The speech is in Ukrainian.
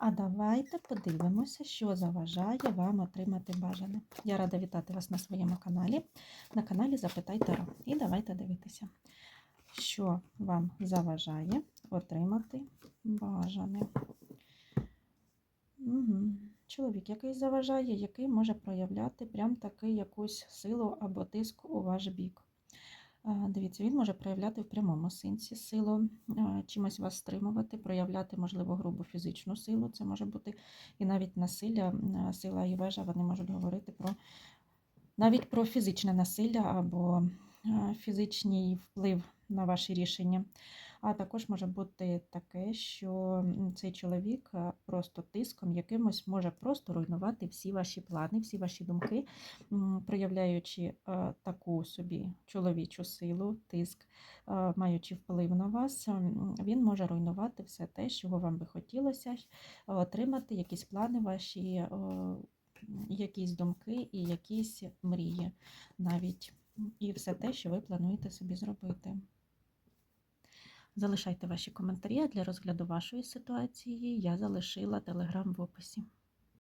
А давайте подивимося, що заважає вам отримати бажане. Я рада вітати вас на своєму каналі, на каналі Запитай Таро. І давайте дивитися, що вам заважає отримати бажане. Угу. Чоловік, який заважає, який може проявляти прям таки якусь силу або тиск у ваш бік. Е, Дивіться, він може проявляти в прямому сенсі силу, е, чимось вас стримувати, проявляти, можливо, грубу фізичну силу. Це може бути і навіть насилля, е, сила і вежа, вони можуть говорити про навіть про фізичне насилля або фізичний вплив на ваші рішення. А також може бути таке, що цей чоловік е, просто тиском якимось може просто руйнувати всі ваші плани, всі ваші думки, проявляючи е, таку собі чоловічу силу, тиск, е, маючи вплив на вас, він може руйнувати все те, чого вам би хотілося отримати, якісь плани ваші, якісь думки і якісь мрії навіть. І все те, що ви плануєте собі зробити. Залишайте ваші коментарі для розгляду вашої ситуації. Я залишила телеграм в описі.